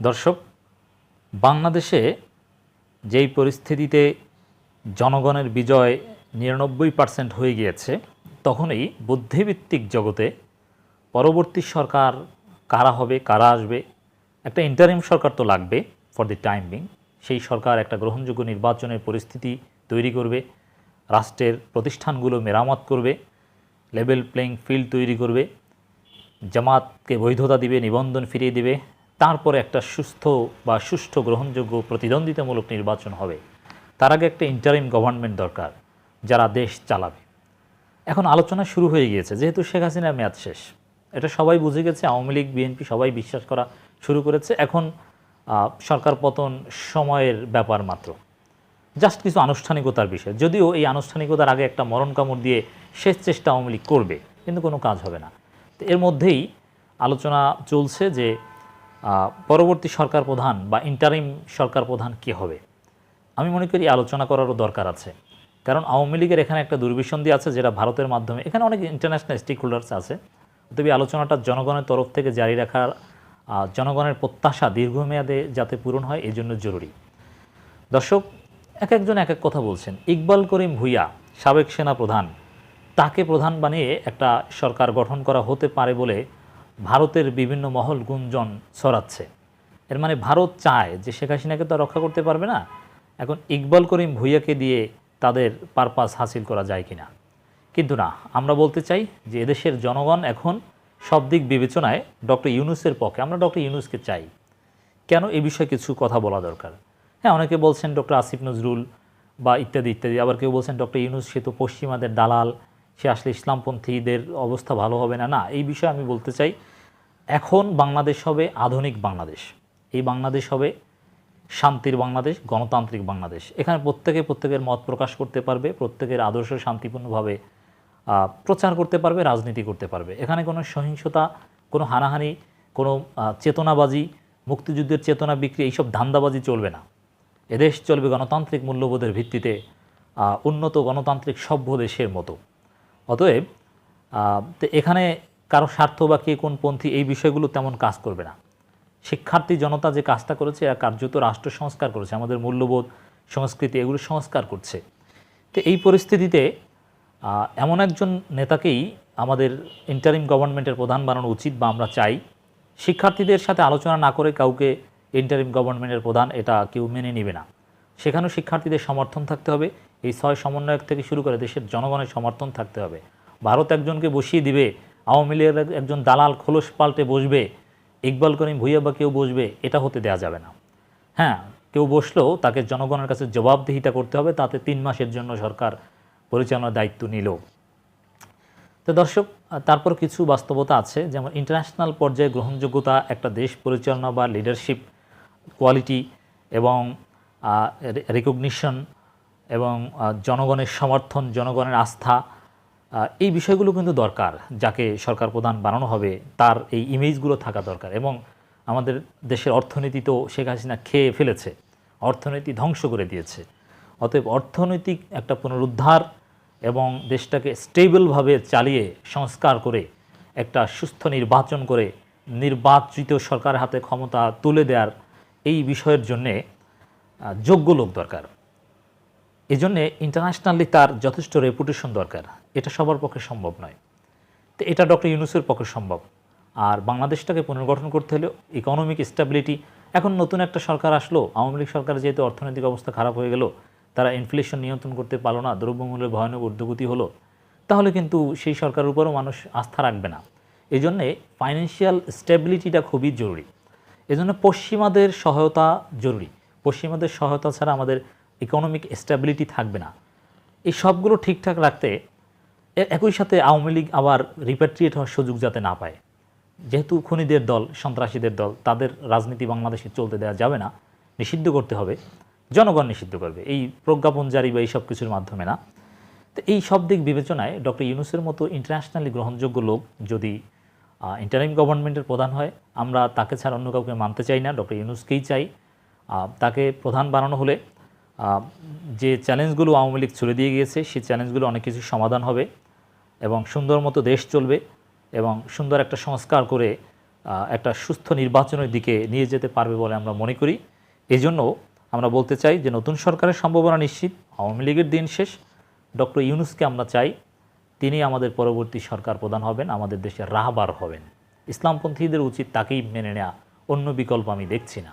দর্শক, বাংলাদেশে যেই পরিস্থিতিতে জনগণের বিজয় নিরানব্বই পার্সেন্ট হয়ে গিয়েছে, তখনই বুদ্ধিভিত্তিক জগতে পরবর্তী সরকার কারা হবে, কারা আসবে, একটা ইন্টারিম সরকার তো লাগবে ফর দি টাইম বিং সেই সরকার একটা গ্রহণযোগ্য নির্বাচনের পরিস্থিতি তৈরি করবে, রাষ্ট্রের প্রতিষ্ঠানগুলো মেরামত করবে লেভেল প্লেইং ফিল্ড তৈরি করবে, জামাতকে বৈধতা দিবে, নিবন্ধন ফিরিয়ে দিবে তারপরে একটা সুস্থ বা সুষ্ঠু গ্রহণযোগ্য প্রতিদ্বন্দ্বিতামূলক নির্বাচন হবে। তার আগে একটা ইন্টারিম গভর্নমেন্ট দরকার, যারা দেশ চালাবে। এখন আলোচনা শুরু হয়ে গিয়েছে, যেহেতু শেখ হাসিনার মেয়াদ শেষ। এটা সবাই বুঝে গেছে, আওয়ামী লীগ বিএনপি সবাই বিশ্বাস করা শুরু করেছে। এখন সরকার পতন সময়ের ব্যাপার মাত্র। জাস্ট কিছু আনুষ্ঠানিকতার বিষয়। যদিও এই আনুষ্ঠানিকতার আগে একটা মরণ কামড় দিয়ে শেষ চেষ্টা আওয়ামী লীগ করবে, কিন্তু কোনো কাজ হবে না। তো এর মধ্যেই আলোচনা চলছে যে পরবর্তী সরকার প্রধান বা ইন্টারিম সরকার প্রধান কে হবে? আমি মনে করি আলোচনা করারও দরকার আছে। কারণ আওয়ামী লীগের এখানে একটা দুর্বিসন্ধি আছে যেটা ভারতের মাধ্যমে, এখানে অনেক ইন্টারন্যাশনাল স্টেক হোল্ডার্স আছে। তবে আলোচনাটা জনগণের তরফ থেকে জারি রাখার জনগণের প্রত্যাশা দীর্ঘমেয়াদে যাতে পূরণ হয়, এই জন্য জরুরি। দর্শক, এক একজন এক এক কথা বলছেন। ইকবাল করিম ভুইয়া, সাবেক সেনা প্রধান, তাকে প্রধান বানিয়ে একটা সরকার গঠন করা হতে পারে বলে ভারতের বিভিন্ন মহল গুঞ্জন ছড়াচ্ছে। এর মানে ভারত চায় যে শেখ হাসিনাকে তো রক্ষা করতে পারবে না। এখন ইকবাল করিম ভুইয়াকে দিয়ে তাদের পারপাস হাসিল করা যায় কি না কিন্তু না, আমরা বলতে চাই যে এদেশের জনগণ এখন সব দিক বিবেচনায় ডক্টর ইউনুসের পক্ষে, আমরা ডক্টর ইউনুসকে চাই। কেন এ বিষয়ে কিছু কথা বলা দরকার? হ্যাঁ অনেকে বলছেন ডক্টর আসিফ নজরুল বা ইত্যাদি ইত্যাদি। আবার কেউ বলছেন ডক্টর ইউনুস, সে তো পশ্চিমাদের দালাল। সে আসলে ইসলামপন্থীদের অবস্থা ভালো হবে না। না, এই বিষয়ে আমি বলতে চাই, এখন বাংলাদেশ হবে আধুনিক বাংলাদেশ। এই বাংলাদেশ হবে শান্তির বাংলাদেশ, গণতান্ত্রিক বাংলাদেশ। এখানে প্রত্যেকে প্রত্যেকের মত প্রকাশ করতে পারবে, প্রত্যেকের আদর্শ শান্তিপূর্ণভাবে প্রচার করতে পারবে, রাজনীতি করতে পারবে। এখানে কোনো সহিংসতা, কোনো হানাহানি, কোনো চেতনাবাজি, মুক্তিযুদ্ধের চেতনা বিক্রি, এইসব ধান্দাবাজি চলবে না। এদেশ চলবে গণতান্ত্রিক মূল্যবোধের ভিত্তিতে উন্নত গণতান্ত্রিক সভ্য দেশের মতো। অতএব তো এখানে কারও স্বার্থ বা কে কোন পন্থী এই বিষয়গুলো তেমন কাজ করবে না। শিক্ষার্থী জনতা যে কাজটা করেছে, এরা কার্যত রাষ্ট্র সংস্কার করেছে, আমাদের মূল্যবোধ, সংস্কৃতি এগুলো সংস্কার করছে। তো এই পরিস্থিতিতে এমন একজন নেতাকেই আমাদের ইন্টারিম গভর্নমেন্টের প্রধান বানানো উচিত বা আমরা চাই। শিক্ষার্থীদের সাথে আলোচনা না করে কাউকে ইন্টারিম গভর্নমেন্টের প্রধান এটা কেউ মেনে নেবে না। সেখানেও শিক্ষার্থীদের সমর্থন থাকতে হবে। এই ছয় সমন্বয়ক থেকে শুরু করে দেশের জনগণের সমর্থন থাকতে হবে। ভারত একজনকে বসিয়ে দিবে, আওয়ামী লীগের একজন দালাল খোলস পাল্টে বসবে, ইকবাল করিম ভুইয়া বা কেউ বসবে, এটা হতে দেওয়া যাবে না। হ্যাঁ কেউ বসলেও তাকে জনগণের কাছে জবাবদিহিতা করতে হবে, তাতে তিন মাসের জন্য সরকার পরিচালনার দায়িত্ব নিল। তো দর্শক, তারপর কিছু বাস্তবতা আছে, যেমন ইন্টারন্যাশনাল পর্যায়ে গ্রহণযোগ্যতা, একটা দেশ পরিচালনা বা লিডারশিপ কোয়ালিটি এবং রেকগনিশন এবং জনগণের সমর্থন, জনগণের আস্থা এই বিষয়গুলো কিন্তু দরকার যাকে সরকার প্রধান বানানো হবে, তার এই ইমেজগুলো থাকা দরকার এবং আমাদের দেশের অর্থনীতি তো শেখ হাসিনা খেয়ে ফেলেছে, অর্থনীতি ধ্বংস করে দিয়েছে। অতএব অর্থনৈতিক একটা পুনরুদ্ধার এবং দেশটাকে স্টেবলভাবে চালিয়ে সংস্কার করে, একটা সুস্থ নির্বাচন করে নির্বাচিত সরকারের হাতে ক্ষমতা তুলে দেওয়ার এই বিষয়ের জন্যে যোগ্য লোক দরকার। এই জন্যে ইন্টারন্যাশনালি তার যথেষ্ট রেপুটেশন দরকার। এটা সবার পক্ষে সম্ভব নয়। তো এটা ডক্টর ইউনুসের পক্ষে সম্ভব। আর বাংলাদেশটাকে পুনর্গঠন করতে হলে ইকোনমিক স্টেবিলিটি এখন নতুন একটা সরকার আসলো, আওয়ামী লীগ সরকার যেহেতু অর্থনৈতিক অবস্থা খারাপ হয়ে গেল, তারা ইনফ্লেশন নিয়ন্ত্রণ করতে পারল না, দ্রব্যমূল্যের ভয়ানক ঊর্ধ্বগতি হলো, তাহলে কিন্তু সেই সরকারের উপরও মানুষ আস্থা রাখবে না। এই জন্যে ফাইন্যান্সিয়াল স্টেবিলিটিটা খুবই জরুরি। এজন্য পশ্চিমাদের সহায়তা জরুরি। পশ্চিমাদের সহায়তা ছাড়া আমাদের ইকোনমিক স্টেবিলিটি থাকবে না। এই সবগুলো ঠিকঠাক রাখতে একই সাথে আওয়ামী লীগ আবার রিপ্যাট্রিয়েট হওয়ার সুযোগ যাতে না পায়। যেহেতু খুনিদের দল, সন্ত্রাসীদের দল, তাদের রাজনীতি বাংলাদেশে চলতে দেওয়া যাবে না, নিষিদ্ধ করতে হবে, জনগণ নিষিদ্ধ করবে। এই প্রজ্ঞাপন জারি বা এই সব কিছুর মাধ্যমে না। তো এই সব দিক বিবেচনায় ডক্টর ইউনুসের মতো ইন্টারন্যাশনালি গ্রহণযোগ্য লোক যদি ইন্টারিম গভর্নমেন্টের প্রধান হয়, আমরা তাকে ছাড়া অন্য কাউকে মানতে চাই না। ডক্টর ইউনুসকেই চাই। তাকে প্রধান বানানো হলে যে চ্যালেঞ্জগুলো আওয়ামী লীগ ছুড়ে দিয়ে গিয়েছে, সেই চ্যালেঞ্জগুলো অনেক কিছু সমাধান হবে এবং সুন্দর মতো দেশ চলবে এবং সুন্দর একটা সংস্কার করে একটা সুস্থ নির্বাচনের দিকে নিয়ে যেতে পারবে বলে আমরা মনে করি। এই জন্য আমরা বলতে চাই যে নতুন সরকারের সম্ভাবনা নিশ্চিত, আওয়ামী লীগের দিন শেষ। ডক্টর ইউনুসকে আমরা চাই তিনি আমাদের পরবর্তী সরকার প্রধান হবেন, আমাদের দেশের রাহবার হবেন। ইসলামপন্থীদের উচিত তাকেই মেনে নেওয়া অন্য বিকল্প আমি দেখছি না।